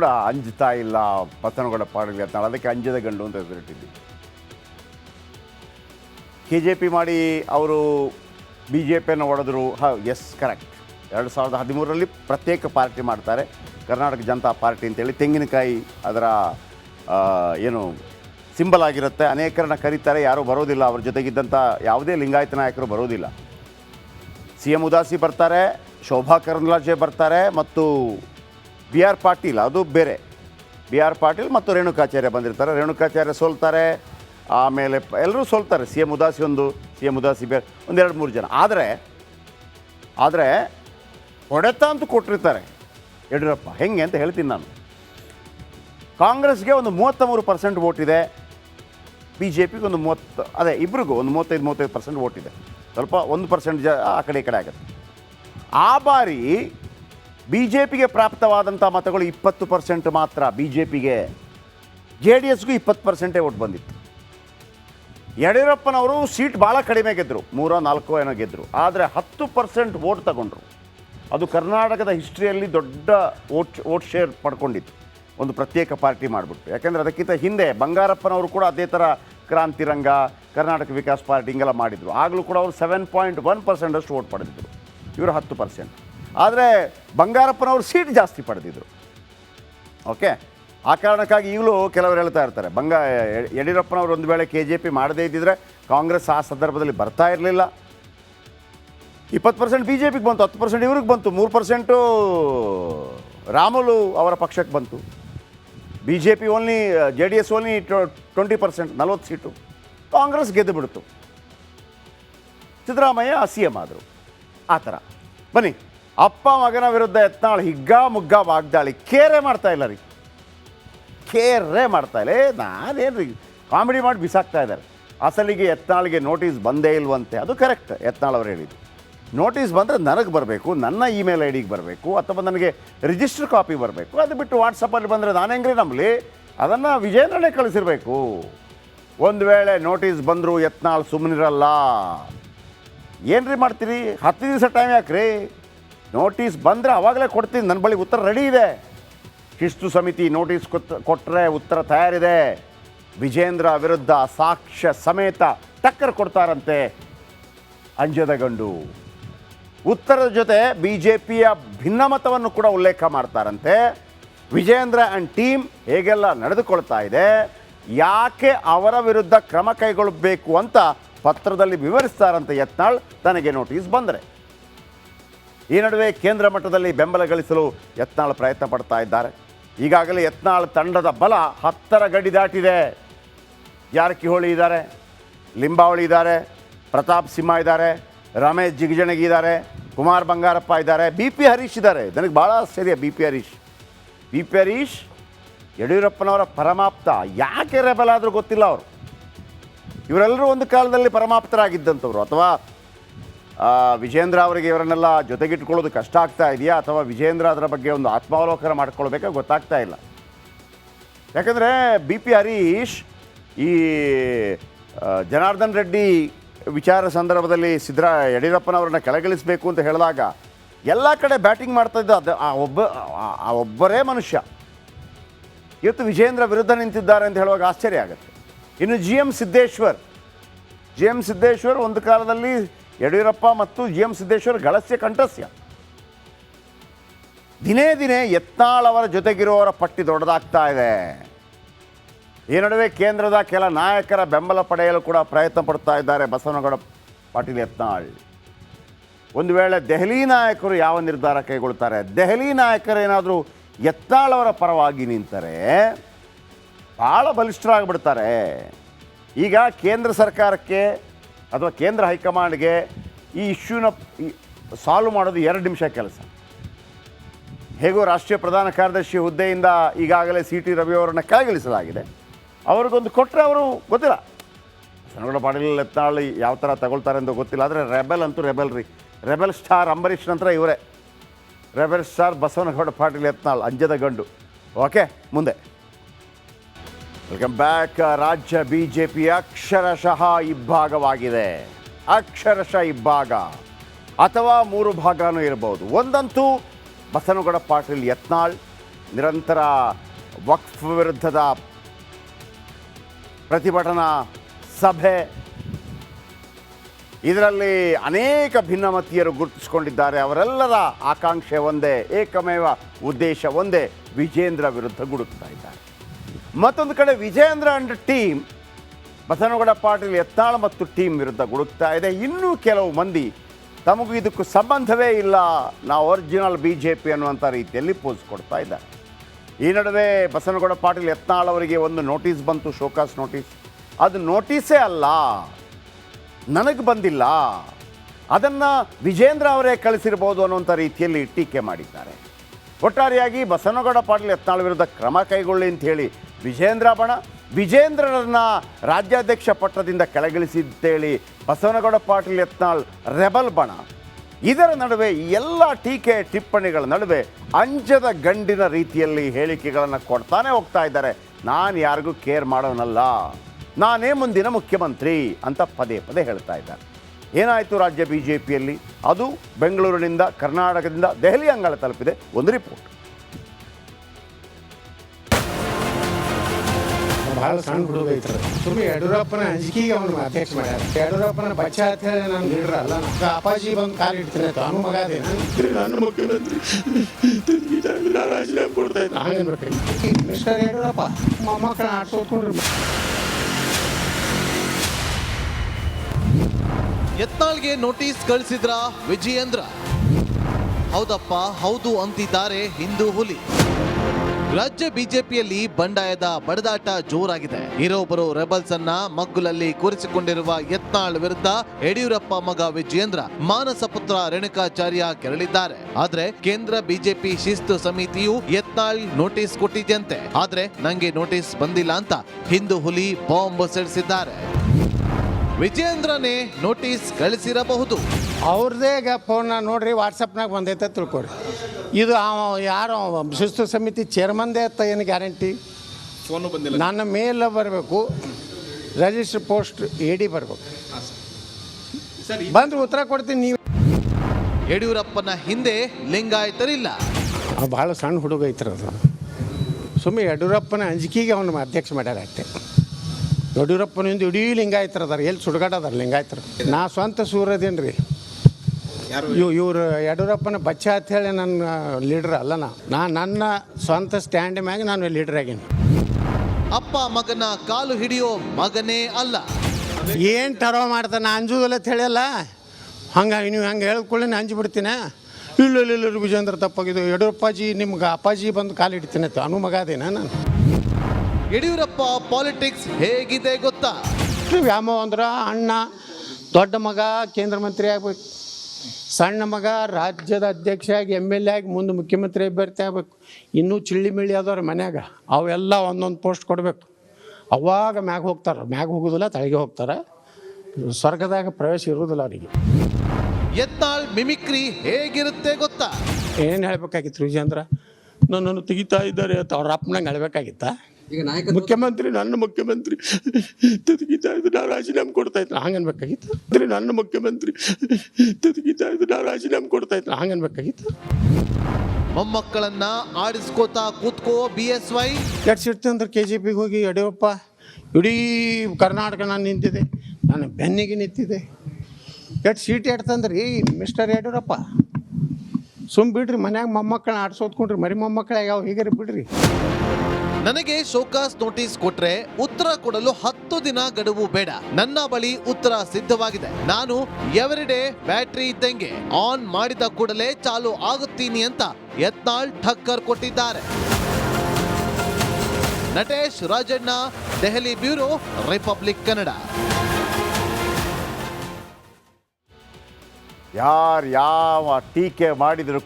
ಕೂಡ ಅಂಜ್ತಾ ಇಲ್ಲ ಪತನಗೌಡ ಪಾಡಲಿ ಅಂತ ಅದಕ್ಕೆ ಅಂಜದ ಗಂಡು ಅಂತ ಹೆಸರಿಟ್ಟಿದ್ವಿ ಕೆ ಜೆ ಪಿ ಮಾಡಿ ಅವರು ಬಿ ಜೆ ಪಿಯನ್ನು ಹೊಡೆದ್ರು ಹಾಂ ಎಸ್ ಕರೆಕ್ಟ್ ಎರಡು ಸಾವಿರದ ಹದಿಮೂರರಲ್ಲಿ ಪ್ರತ್ಯೇಕ ಪಾರ್ಟಿ ಮಾಡ್ತಾರೆ. ಕರ್ನಾಟಕ ಜನತಾ ಪಾರ್ಟಿ ಅಂತೇಳಿ ತೆಂಗಿನಕಾಯಿ ಅದರ ಏನು ಸಿಂಬಲ್ ಆಗಿರುತ್ತೆ. ಅನೇಕರನ್ನ ಕರೀತಾರೆ. ಯಾರೂ ಬರೋದಿಲ್ಲ. ಅವ್ರ ಜೊತೆಗಿದ್ದಂಥ ಯಾವುದೇ ಲಿಂಗಾಯತ ನಾಯಕರು ಬರೋದಿಲ್ಲ. ಸಿ ಎಂ ಉದಾಸಿ ಬರ್ತಾರೆ. ಶೋಭಾ ಕರಂದ್ಲಾಜೆ ಬರ್ತಾರೆ. ಮತ್ತು ಬಿ ಆರ್ ಪಾಟೀಲ್, ಅದು ಬೇರೆ. ಬಿ ಆರ್ ಪಾಟೀಲ್ ಮತ್ತು ರೇಣುಕಾಚಾರ್ಯ ಬಂದಿರ್ತಾರೆ. ರೇಣುಕಾಚಾರ್ಯ ಸೋಲ್ತಾರೆ. ಆಮೇಲೆ ಎಲ್ಲರೂ ಸೋಲ್ತಾರೆ. ಸಿ ಎಂ ಉದಾಸಿ ಒಂದು, ಸಿ ಎಂ ಉದಾಸಿ ಬೇರೆ, ಒಂದೆರಡು ಮೂರು ಜನ. ಆದರೆ ಆದರೆ ಹೊಡೆತ ಅಂತ ಕೊಟ್ಟಿರ್ತಾರೆ. ಯಡಿಯೂರಪ್ಪ, ಹೆಂಗೆ ಅಂತ ಹೇಳ್ತೀನಿ ನಾನು. ಕಾಂಗ್ರೆಸ್ಗೆ ಒಂದು ಮೂವತ್ತ ಮೂರು ಪರ್ಸೆಂಟ್ ವೋಟ್ ಇದೆ. ಬಿ ಜೆ ಪಿಗೆ ಒಂದು ಮೂವತ್ತು, ಅದೇ, ಇಬ್ರಿಗೂ ಒಂದು ಮೂವತ್ತೈದು ಮೂವತ್ತೈದು ಪರ್ಸೆಂಟ್ ವೋಟ್ ಇದೆ. ಸ್ವಲ್ಪ ಒಂದು ಪರ್ಸೆಂಟ್ ಜ, ಆ ಕಡೆ, ಈ ಕಡೆ ಆಗುತ್ತೆ. ಆ ಬಾರಿ ಬಿ ಜೆ ಪಿಗೆ ಪ್ರಾಪ್ತವಾದಂಥ ಮತಗಳು ಇಪ್ಪತ್ತು ಪರ್ಸೆಂಟ್ ಮಾತ್ರ. ಬಿ ಜೆ ಪಿಗೆ ಜೆ ಡಿ ಎಸ್ಗೂ ಇಪ್ಪತ್ತು ಪರ್ಸೆಂಟೇ ಓಟ್ ಬಂದಿತ್ತು. ಯಡಿಯೂರಪ್ಪನವರು ಸೀಟ್ ಭಾಳ ಕಡಿಮೆ ಗೆದ್ದರು ಮೂರೋ, ನಾಲ್ಕೋ ಏನೋ ಗೆದ್ದರು ಆದರೆ ಹತ್ತು ಪರ್ಸೆಂಟ್ ಓಟ್ ತಗೊಂಡ್ರು. ಅದು ಕರ್ನಾಟಕದ ಹಿಸ್ಟ್ರಿಯಲ್ಲಿ ದೊಡ್ಡ ಓಟ್ ಓಟ್ ಶೇರ್ ಪಡ್ಕೊಂಡಿತ್ತು. ಒಂದು ಪ್ರತ್ಯೇಕ ಪಾರ್ಟಿ ಮಾಡಿಬಿಟ್ಟು. ಯಾಕೆಂದರೆ ಅದಕ್ಕಿಂತ ಹಿಂದೆ ಬಂಗಾರಪ್ಪನವರು ಕೂಡ ಅದೇ ಥರ ಕ್ರಾಂತಿರಂಗ, ಕರ್ನಾಟಕ ವಿಕಾಸ್ ಪಾರ್ಟಿ ಹಿಂಗೆಲ್ಲ ಮಾಡಿದರು. ಆಗಲೂ ಕೂಡ ಅವರು ಸೆವೆನ್ ಪಾಯಿಂಟ್ ಒನ್ ಪರ್ಸೆಂಟಷ್ಟು ಓಟ್ ಪಡೆದಿದ್ದರು ಇವರು ಹತ್ತು ಪರ್ಸೆಂಟ್. ಆದರೆ ಬಂಗಾರಪ್ಪನವರು ಸೀಟ್ ಜಾಸ್ತಿ ಪಡೆದಿದ್ದರು ಓಕೆ ಆ ಕಾರಣಕ್ಕಾಗಿ ಈಗಲೂ ಕೆಲವರು ಹೇಳ್ತಾ ಇರ್ತಾರೆ, ಬಂಗ, ಯಡಿಯೂರಪ್ಪನವರು ಒಂದು ವೇಳೆ ಕೆ ಜೆ ಪಿ ಮಾಡದೇ ಇದ್ದಿದ್ರೆ ಕಾಂಗ್ರೆಸ್ ಆ ಸಂದರ್ಭದಲ್ಲಿ ಬರ್ತಾ ಇರಲಿಲ್ಲ. ಇಪ್ಪತ್ತು ಪರ್ಸೆಂಟ್ ಬಿ ಜೆ ಪಿಗೆ ಬಂತು, ಹತ್ತು ಪರ್ಸೆಂಟ್ ಇವ್ರಿಗೆ ಬಂತು, ಮೂರು ಪರ್ಸೆಂಟು ರಾಮುಲು ಅವರ ಪಕ್ಷಕ್ಕೆ ಬಂತು. B J P only J D S only twenty percent ನಲ್ವತ್ತು ಸೀಟು. ಕಾಂಗ್ರೆಸ್ ಗೆದ್ದು ಬಿಡ್ತು. ಸಿದ್ದರಾಮಯ್ಯ ಸಿ ಎಂ ಆದರು ಆ ಥರ. ಬನ್ನಿ. ಅಪ್ಪ ಮಗನ ವಿರುದ್ಧ ಯತ್ನಾಳ್ ಹಿಗ್ಗ ಮುಗ್ಗ ವಾಗ್ದಾಳಿ. ಕೇರೆ ಮಾಡ್ತಾ ಇಲ್ಲ ರೀ. ಕೇರೇ ಮಾಡ್ತಾ ಇಲ್ಲ. ಏ ನಾನೇನು ರೀ ಕಾಮಿಡಿ ಮಾಡಿ ಬಿಸಾಕ್ತಾ ಇದ್ದಾರೆ. ಅಸಲಿಗೆ ಯತ್ನಾಳ್ಗೆ ನೋಟಿಸ್ ಬಂದೇ ಇಲ್ವಂತೆ. ಅದು ಕರೆಕ್ಟ್, ಯತ್ನಾಳ್ ಅವರು ಹೇಳಿದ್ದು. ನೋಟಿಸ್ ಬಂದರೆ ನನಗೆ ಬರಬೇಕು, ನನ್ನ ಇಮೇಲ್ ಐ ಡಿಗೆ ಬರಬೇಕು, ಅಥವಾ ನನಗೆ ರಿಜಿಸ್ಟರ್ ಕಾಪಿ ಬರಬೇಕು. ಅದು ಬಿಟ್ಟು ವಾಟ್ಸಪ್ಪಲ್ಲಿ ಬಂದರೆ ನಾನು ಹೆಂಗ್ರಿ ನಂಬಲಿ? ಅದನ್ನು ವಿಜಯೇಂದ್ರನೇ ಕಳಿಸಿರ್ಬೇಕು. ಒಂದು ವೇಳೆ ನೋಟಿಸ್ ಬಂದರೂ ಯತ್ನಾಳ್ ಸುಮ್ಮನಿರಲ್ಲ ಏನ್ರಿ ಮಾಡ್ತೀರಿ? ಹತ್ತು ದಿವಸ ಟೈಮ್ ಯಾಕ್ರಿ? ನೋಟಿಸ್ ಬಂದರೆ ಅವಾಗಲೇ ಕೊಡ್ತೀನಿ ನನ್ನ ಬಳಿ ಉತ್ತರ ರೆಡಿ ಇದೆ. ಶಿಸ್ತು ಸಮಿತಿ ನೋಟಿಸ್ ಕೊಟ್ಟರೆ ಉತ್ತರ ತಯಾರಿದೆ. ವಿಜೇಂದ್ರ ವಿರುದ್ಧ ಸಾಕ್ಷ್ಯ ಸಮೇತ ಟಕ್ಕರ್ ಕೊಡ್ತಾರಂತೆ ಅಂಜದ ಗಂಡು. ಉತ್ತರದ ಜೊತೆ ಬಿ ಜೆ ಪಿಯ ಭಿನ್ನಮತವನ್ನು ಕೂಡ ಉಲ್ಲೇಖ ಮಾಡ್ತಾರಂತೆ. ವಿಜೇಂದ್ರ ಆ್ಯಂಡ್ ಟೀಮ್ ಹೇಗೆಲ್ಲ ನಡೆದುಕೊಳ್ತಾ ಇದೆ, ಯಾಕೆ ಅವರ ವಿರುದ್ಧ ಕ್ರಮ ಕೈಗೊಳ್ಳಬೇಕು ಅಂತ ಪತ್ರದಲ್ಲಿ ವಿವರಿಸ್ತಾರಂತೆ ಯತ್ನಾಳ್. ತನಗೆ ನೋಟಿಸ್ ಬಂದರೆ. ಈ ನಡುವೆ ಕೇಂದ್ರ ಮಟ್ಟದಲ್ಲಿ ಬೆಂಬಲ ಗಳಿಸಲು ಯತ್ನಾಳ್ ಪ್ರಯತ್ನ ಪಡ್ತಾ ಇದ್ದಾರೆ. ಈಗಾಗಲೇ ಯತ್ನಾಳ್ ತಂಡದ ಬಲ ಹತ್ತರ ಗಡಿ ದಾಟಿದೆ. ಜಾರಕಿಹೊಳಿ ಇದ್ದಾರೆ? ಲಿಂಬಾವಳಿ ಇದ್ದಾರೆ, ಪ್ರತಾಪ್ ಸಿಂಹ ಇದ್ದಾರೆ, ರಮೇಶ್ ಜಿಗಜಣಗಿ ಇದ್ದಾರೆ, ಕುಮಾರ್ ಬಂಗಾರಪ್ಪ ಇದ್ದಾರೆ. ಬಿ ಪಿ ಹರೀಶ್ ಇದ್ದಾರೆ. ನನಗೆ ಭಾಳ ಆಶ್ಚರ್ಯ B P Harish. B P Harish ಯಡಿಯೂರಪ್ಪನವರ ಪರಮಾಪ್ತ. ಯಾಕೆ ರೆಬಲ್ ಆದರೂ ಗೊತ್ತಿಲ್ಲ ಅವರು. ಇವರೆಲ್ಲರೂ ಒಂದು ಕಾಲದಲ್ಲಿ ಪರಮಾಪ್ತರಾಗಿದ್ದಂಥವ್ರು. ಅಥವಾ ವಿಜೇಂದ್ರ ಅವರಿಗೆ ಇವರನ್ನೆಲ್ಲ ಜೊತೆಗಿಟ್ಕೊಳ್ಳೋದು ಕಷ್ಟ ಆಗ್ತಾ ಇದೆಯಾ? ಅಥವಾ ವಿಜೇಂದ್ರ ಅದರ ಬಗ್ಗೆ ಒಂದು ಆತ್ಮಾವಲೋಕನ ಮಾಡ್ಕೊಳ್ಬೇಕಾ? ಗೊತ್ತಾಗ್ತಾ ಇಲ್ಲ. ಯಾಕಂದರೆ ಬಿ ಪಿ ಹರೀಶ್ ಈ ಜನಾರ್ದನ್ ರೆಡ್ಡಿ ವಿಚಾರ ಸಂದರ್ಭದಲ್ಲಿ ಸಿದ್ದರಾ ಯಡಿಯೂರಪ್ಪನವ್ರನ್ನ ಕೆಳಗಿಳಿಸಬೇಕು ಅಂತ ಹೇಳಿದಾಗ ಎಲ್ಲ ಕಡೆ ಬ್ಯಾಟಿಂಗ್ ಮಾಡ್ತಾ ಇದ್ದ ಅದು ಆ ಒಬ್ಬ, ಆ ಒಬ್ಬರೇ ಮನುಷ್ಯ. ಇವತ್ತು ವಿಜೇಂದ್ರ ವಿರುದ್ಧ ನಿಂತಿದ್ದಾರೆ ಅಂತ ಹೇಳುವಾಗ ಆಶ್ಚರ್ಯ ಆಗುತ್ತೆ. ಇನ್ನು G M Siddeshwar, G M Siddeshwar ಒಂದು ಕಾಲದಲ್ಲಿ ಯಡಿಯೂರಪ್ಪ ಮತ್ತು ಜಿ ಎಂ ಸಿದ್ದೇಶ್ವರ್ ಗಳಸ್ಯ ಕಂಠಸ್ಯ. ದಿನೇ ದಿನೇ ಯತ್ನಾಳವರ ಜೊತೆಗಿರುವವರ ಪಟ್ಟಿ ದೊಡ್ಡದಾಗ್ತಾ ಇದೆ. ಈ ನಡುವೆ ಕೇಂದ್ರದ ಕೆಲ ನಾಯಕರ ಬೆಂಬಲ ಪಡೆಯಲು ಕೂಡ ಪ್ರಯತ್ನ ಪಡ್ತಾ ಇದ್ದಾರೆ ಬಸವನಗೌಡ ಪಾಟೀಲ್ ಯತ್ನಾಳ್. ಒಂದು ವೇಳೆ ದೆಹಲಿ ನಾಯಕರು ಯಾವ ನಿರ್ಧಾರ ಕೈಗೊಳ್ತಾರೆ? ದೆಹಲಿ ನಾಯಕರೇನಾದರೂ ಯತ್ನಾಳವರ ಪರವಾಗಿ ನಿಂತರೆ ಭಾಳ ಬಲಿಷ್ಠರಾಗಿಬಿಡ್ತಾರೆ. ಈಗ ಕೇಂದ್ರ ಸರ್ಕಾರಕ್ಕೆ ಅಥವಾ ಕೇಂದ್ರ ಹೈಕಮಾಂಡ್ಗೆ ಈ ಇಶ್ಯೂನ ಸಾಲ್ವ್ ಮಾಡೋದು ಎರಡು ನಿಮಿಷ ಕೆಲಸ. ಹೇಗೋ ರಾಷ್ಟ್ರೀಯ ಪ್ರಧಾನ ಕಾರ್ಯದರ್ಶಿ ಹುದ್ದೆಯಿಂದ ಈಗಾಗಲೇ ಸಿ ಟಿ ರವಿ ಅವರನ್ನು ಕೆಳಗಿಳಿಸಲಾಗಿದೆ. ಅವ್ರಿಗೊಂದು ಕೊಟ್ಟರೆ ಅವರು ಗೊತ್ತಿಲ್ಲ. ಸನಗೌಡ ಪಾಟೀಲ್ ಎತ್ತಾಳಿ ಯಾವ ಥರ ತಗೊಳ್ತಾರೆ ಅಂತ ಗೊತ್ತಿಲ್ಲ. ಆದರೆ ರೆಬೆಲ್ ಅಂತೂ ರೆಬೆಲ್ ರೀ. ರೆಬೆಲ್ ಸ್ಟಾರ್ ಅಂಬರೀಷ್ ನಂತರ ಇವರೇ. ರೆಬೆಲ್ ಸ್ಟಾರ್ ಬಸವನಗೌಡ ಪಾಟೀಲ್ ಎತ್ನಾಳ್ ಅಂಜದ ಗಂಡು. ಓಕೆ, ಮುಂದೆ. ವೆಲ್ಕಮ್ ಬ್ಯಾಕ್ ರಾಜ್ಯ ಬಿ ಜೆ ಪಿ ಅಕ್ಷರಶಃ ಇಬ್ಬಾಗವಾಗಿದೆ ಅಕ್ಷರಶಃ ಇಬ್ಬಾಗ ಅಥವಾ ಮೂರು ಭಾಗನೂ ಇರಬಹುದು ಒಂದಂತೂ ಬಸನಗೌಡ ಪಾಟೀಲ್ ಯತ್ನಾಳ್, ನಿರಂತರ ವಕ್ಫ್ ವಿರುದ್ಧದ ಪ್ರತಿಭಟನಾ ಸಭೆ. ಇದರಲ್ಲಿ ಅನೇಕ ಭಿನ್ನಮತೀಯರು ಗುರುತಿಸಿಕೊಂಡಿದ್ದಾರೆ. ಅವರೆಲ್ಲರ ಆಕಾಂಕ್ಷೆ ಒಂದೇ, ಏಕಮೇವ ಉದ್ದೇಶ ಒಂದೇ, ವಿಜೇಂದ್ರ ವಿರುದ್ಧ ಗುಡುಕ್ತಾ ಮತ್ತೊಂದು ಕಡೆ ವಿಜೇಂದ್ರ ಅಂಡ್ ಟೀಮ್ ಬಸನಗೌಡ ಪಾಟೀಲ್ ಎತ್ತಾಳ ಮತ್ತು ಟೀಮ್ ವಿರುದ್ಧ ಗುಡುಕ್ತಾ ಇದೆ. ಇನ್ನೂ ಕೆಲವು ಮಂದಿ ತಮಗೂ ಇದಕ್ಕೂ ಸಂಬಂಧವೇ ಇಲ್ಲ. ನಾವು ಒರಿಜಿನಲ್ ಬಿ ಜೆ ಪಿ ಅನ್ನುವಂಥ ರೀತಿಯಲ್ಲಿ ಪೋಸ್ ಕೊಡ್ತಾ ಇದ್ದಾರೆ. ಈ ನಡುವೆ ಬಸನಗೌಡ ಪಾಟೀಲ್ ಯತ್ನಾಳ್ ಅವರಿಗೆ ಒಂದು ನೋಟಿಸ್ ಬಂತು ಶೋಕಾಸ್ ನೋಟಿಸ್ ಅದು ನೋಟಿಸೇ ಅಲ್ಲ. ನನಗೆ ಬಂದಿಲ್ಲ. ಅದನ್ನು ವಿಜೇಂದ್ರ ಅವರೇ ಕಳಿಸಿರ್ಬೋದು ಅನ್ನುವಂಥ ರೀತಿಯಲ್ಲಿ ಟೀಕೆ ಮಾಡಿದ್ದಾರೆ. ಒಟ್ಟಾರೆಯಾಗಿ ಬಸನಗೌಡ ಪಾಟೀಲ್ ಯತ್ನಾಳ್ ವಿರುದ್ಧ ಕ್ರಮ ಕೈಗೊಳ್ಳಿ ಅಂತ ಹೇಳಿ ವಿಜೇಂದ್ರ ಬಣ. ವಿಜೇಂದ್ರರನ್ನ ರಾಜ್ಯಾಧ್ಯಕ್ಷ ಪಟ್ಟದಿಂದ ಕೆಳಗಿಳಿಸಿದ್ದೇಳಿ ಬಸವನಗೌಡ ಪಾಟೀಲ್ ಯತ್ನಾಳ್ ರೆಬಲ್ ಬಣ. ಇದರ ನಡುವೆ ಎಲ್ಲ ಟೀಕೆ ಟಿಪ್ಪಣಿಗಳ ನಡುವೆ ಅಂಜದ ಗಂಡಿನ ರೀತಿಯಲ್ಲಿ ಹೇಳಿಕೆಗಳನ್ನು ಕೊಡ್ತಾನೆ ಹೋಗ್ತಾ ಇದ್ದಾರೆ. ನಾನು ಯಾರಿಗೂ ಕೇರ್ ಮಾಡೋನಲ್ಲ. ನಾನೇ ಮುಂದಿನ ಮುಖ್ಯಮಂತ್ರಿ ಅಂತ ಪದೇ ಪದೇ ಹೇಳ್ತಾ ಇದ್ದಾರೆ. ಏನಾಯಿತು ರಾಜ್ಯ ಬಿ ಜೆ ಅದು ಬೆಂಗಳೂರಿನಿಂದ, ಕರ್ನಾಟಕದಿಂದ, ದೆಹಲಿ ಅಂಗಳ ತಲುಪಿದೆ. ಒಂದು ರಿಪೋರ್ಟ್. ಭಾಳ ಸಣ್ಣ ಹುಡುಗ ಐತ್ರ ಸುಮ್ಮನೆ ಯಡಿಯೂರಪ್ಪನ ಅಂಜಿಕೆಗೆ ಅವನು ಅಧ್ಯಕ್ಷ ಮಾಡ್ಯಾರ ಯಡಿಯೂರಪ್ಪನ ಬಚ್ಚ ಅಂತ ಹೇಳಿ ನಾನು ಲೀಡರ್ ಅಲ್ಲ ನಾನು ಅಪ್ಪಾಜಿ ಬಂದು ಕಾಲು ಇಡ್ತೀನಿ ತಾನು ಮಗ ಅದೇ ನಾನು ಮಕ್ಕಳ ನಾನು ರಾಜೀನಾಮೆ ಕೊಡ್ತಾ ಇದ್ದೆ ಹಂಗನ್ಬೇಕು ಮಿಸ್ಟರ್ ಯಡಿಯೂರಪ್ಪ ಮೊಮ್ಮಕ್ಕಳ ಆಡ್ಸೋಕೊಂಡ್ರಿ ಯತ್ನಾಳ್ಗೆ ನೋಟಿಸ್ ಕಳಿಸಿದ್ರ ವಿಜಯೇಂದ್ರ? ಹೌದಪ್ಪ ಹೌದು ಅಂತಿದ್ದಾರೆ ಹಿಂದೂ ಹುಲಿ. ರಾಜ್ಯ ಬಿಜೆಪಿಯಲ್ಲಿ ಬಂಡಾಯದ ಬಡದಾಟ ಜೋರಾಗಿದೆ. ಇರೋಬ್ಬರು ರೆಬಲ್ಸ್ ಅನ್ನ ಮಗ್ಗುಲಲ್ಲಿ ಕೂರಿಸಿಕೊಂಡಿರುವ ಯತ್ನಾಳ್ ವಿರುದ್ಧ ಯಡಿಯೂರಪ್ಪ ಮಗ ವಿಜಯೇಂದ್ರ ಮಾನಸ ಪುತ್ರ ರೇಣುಕಾಚಾರ್ಯ ಕೆರಳಿದ್ದಾರೆ. ಆದ್ರೆ ಕೇಂದ್ರ ಬಿಜೆಪಿ ಶಿಸ್ತು ಸಮಿತಿಯು ಯತ್ನಾಳ್ ನೋಟಿಸ್ ಕೊಟ್ಟಿದ್ಯಂತೆ. ಆದ್ರೆ ನಂಗೆ ನೋಟಿಸ್ ಬಂದಿಲ್ಲ ಅಂತ ಹಿಂದೂ ಹುಲಿ ಬಾಂಬ್ ಸಿಡಿಸಿದ್ದಾರೆ. ವಿಜಯೇಂದ್ರನೇ ನೋಟಿಸ್ ಕಳಿಸಿರಬಹುದು. ಅವ್ರದ್ದೇ ಫೋನ್ ನೋಡ್ರಿ ವಾಟ್ಸಪ್ನಾಗ ಬಂದೈತೆ ತಿಳ್ಕೊರಿ ಇದು ಅವ ಯಾರು ಶಿಸ್ತು ಸಮಿತಿ ಚೇರ್ಮನ್ದೇ ಅತ್ತ ಏನು ಗ್ಯಾರಂಟಿ? ಫೋನು ಬಂದಿಲ್ಲ. ನನ್ನ ಮೇಲ್ ಬರಬೇಕು ರಿಜಿಸ್ಟರ್ ಪೋಸ್ಟ್ ಎ ಬರಬೇಕು. ಸರ್. ಈ- ಬಂದ್ರೆ ಉತ್ತರ ಕೊಡ್ತೀನಿ ನೀವು. ಯಡಿಯೂರಪ್ಪನ ಹಿಂದೆ ಲಿಂಗಾಯತರಿಲ್ಲ. ಭಾಳ ಸಣ್ಣ ಹುಡುಗ ಐತ್ರ ಅದು. ಸುಮ್ಮನೆ ಯಡಿಯೂರಪ್ಪನ ಅಂಜಿಕೆಗೆ ಅವನು ಅಧ್ಯಕ್ಷ ಮಾಡ್ಯಾರ ಅಷ್ಟೇ. ಯಡಿಯೂರಪ್ಪನಿಂದ ಇಡೀ ಲಿಂಗಾಯತರ ಅದಾರ ಎಲ್ಲಿ ಸುಡ್ಗಾಡ ಅದಾರ ಲಿಂಗಾಯತರು? ನಾ ಸ್ವಂತ ಸೂರ್ಯದೇನು ರೀ ಯಾರು ಇವ್ ಇವ್ರು ಯಡಿಯೂರಪ್ಪನ ಬಚ್ಚ ಅಂತ ಹೇಳಿ ನನ್ನ ಲೀಡರ್ ಅಲ್ಲ ನಾ. ನಾ ನನ್ನ ಸ್ವಂತ ಸ್ಟ್ಯಾಂಡ್ ಮ್ಯಾಗ ನಾನು ಲೀಡರ್ ಆಗೀನಿ. ಅಪ್ಪ ಮಗನ ಕಾಲು ಹಿಡಿಯೋ ಮಗನೇ ಅಲ್ಲ. ಏನು ಟರೋ ಮಾಡ್ತಾನೆ ಅಂಜುದಲ್ಲ ಅಂತ ಹೇಳಲ್ಲ ಹಂಗಾಗಿ ನೀವು ಹಂಗೆ ಹೇಳ್ಕೊಳ್ಳಿ ನಾನು ಅಂಜಿಬಿಡ್ತೀನ. ಇಲ್ಲ ಇಲ್ಲ ಇಲ್ಲ ವಿಜೇಂದ್ರ ತಪ್ಪಾಗಿದ್ದು ಯಡಿಯೂರಪ್ಪಾಜಿ ನಿಮ್ಗೆ ಅಪ್ಪಾಜಿ ಬಂದು ಕಾಲು ಇಡ್ತೀನಿ ಅಂತ. ಅನು ಮಗ ಅದೇನ ನಾನು? ಯಡಿಯೂರಪ್ಪ ಪಾಲಿಟಿಕ್ಸ್ ಹೇಗಿದೆ ಗೊತ್ತಾ? ವ್ಯಾಮೋಹ ಅಂದ್ರೆ ಅಣ್ಣ ದೊಡ್ಡ ಮಗ ಕೇಂದ್ರ ಮಂತ್ರಿ ಆಗ್ಬೇಕು. ಸಣ್ಣ ಮಗ ರಾಜ್ಯದ ಅಧ್ಯಕ್ಷ ಆಗಿ ಎಂ ಎಲ್ ಎ ಆಗಿ ಮುಂದೆ ಮುಖ್ಯಮಂತ್ರಿ ಅಭ್ಯರ್ಥಿ ಆಗಬೇಕು. ಇನ್ನೂ ಚಿಳ್ಳಿ ಮಿಳ್ಳಿ ಆದವ್ರ ಮನ್ಯಾಗ. ಅವೆಲ್ಲ ಒಂದೊಂದು ಪೋಸ್ಟ್ ಕೊಡಬೇಕು. ಅವಾಗ ಮ್ಯಾಗ ಹೋಗ್ತಾರೆ. ಮ್ಯಾಗ ಹೋಗುದಿಲ್ಲ ತಳಗೆ ಹೋಗ್ತಾರೆ. ಸ್ವರ್ಗದಾಗ ಪ್ರವೇಶ ಇರೋದಿಲ್ಲ ಅವರಿಗೆ. ಎತ್ತಾಳ್ ಮಿಮಿಕ್ರಿ ಹೇಗಿರುತ್ತೆ ಗೊತ್ತಾ? ಏನು ಹೇಳ್ಬೇಕಾಗಿತ್ತು ವಿಜೇಂದ್ರ ನನ್ನನ್ನು ತೆಗಿತಾ ಇದ್ದಾರೆ ಅಂತ ಅವ್ರ ಅಪ್ಪನಂಗೆ ಹೇಳ್ಬೇಕಾಗಿತ್ತಾ? ಮುಖ್ಯಮಂತ್ರಿ ನನ್ನ ಮುಖ್ಯಮಂತ್ರಿ. ತೆಗಿತಾ ಇದ್ದು ನಾವು ರಾಜೀನಾಮೆ ಕೊಡ್ತಾ ಇತ್ತು ಹಂಗೆ ಅನ್ಬೇಕಾಗಿತ್ತು ಅಂದ್ರೆ ನನ್ನ ಮುಖ್ಯಮಂತ್ರಿ. ತೆಗಿತಾ ಇದ್ದು ನಾವು ರಾಜೀನಾಮೆ ಕೊಡ್ತಾ ಇತ್ತು ಹಂಗೆ ಅನ್ಬೇಕಾಗಿತ್ತು ಮೊಮ್ಮಕ್ಕಳನ್ನ ಆಡಿಸ್ಕೋತಾ ಕೂತ್ಕೋ ಬಿ ಎಸ್ ವೈ. ಎಷ್ಟು ಸಿಡ್ತು ಅಂದ್ರೆ ಕೆ ಜಿ ಪಿಗೆ ಹೋಗಿ ಯಡಿಯೂರಪ್ಪ ಇಡೀ ಕರ್ನಾಟಕ ನಾನು ನಿಂತಿದೆ. ನಾನು ಬೆನ್ನಿಗೆ ನಿಂತಿದೆ. ಎಷ್ಟು ಸೀಟ್ ಎಡ್ತಂದ್ರಿ ಮಿಸ್ಟರ್ ಯಡಿಯೂರಪ್ಪ ಸುಮ್ ಬಿಡ್ರಿ ಮನ್ಯಾಗ ಮೊಮ್ಮಕ್ಕಳನ್ನ ಆಡಿಸೋದ್ಕೊಂಡ್ರಿ. ಮರಿ ಮೊಮ್ಮಕ್ಕಳ ಯಾವ ಹೀಗಾರಿ ಬಿಡ್ರಿ. ನನಗೆ ಶೋಕಾಸ್ ನೋಟಿಸ್ ಕೊಟ್ರೆ ಉತ್ತರ ಕೊಡಲು ಹತ್ತು ದಿನ ಗಡುವು ಬೇಡ. ನನ್ನ ಬಳಿ ಉತ್ತರ ಸಿದ್ಧವಾಗಿದೆ. ನಾನು ಎವರಿಡೇ ಬ್ಯಾಟ್ರಿ ಇದ್ದಂಗೆ ಆನ್ ಮಾಡಿದ ಕೂಡಲೇ ಚಾಲು ಆಗುತ್ತೀನಿ ಅಂತ ಯತ್ನಾಳ್ ಠಕ್ಕರ್ ಕೊಟ್ಟಿದ್ದಾರೆ. Natesh Rajanna, Delhi bureau, Republic Kannada. ಯಾರ್ಯಾವ ಟೀಕೆ ಮಾಡಿದ್ರು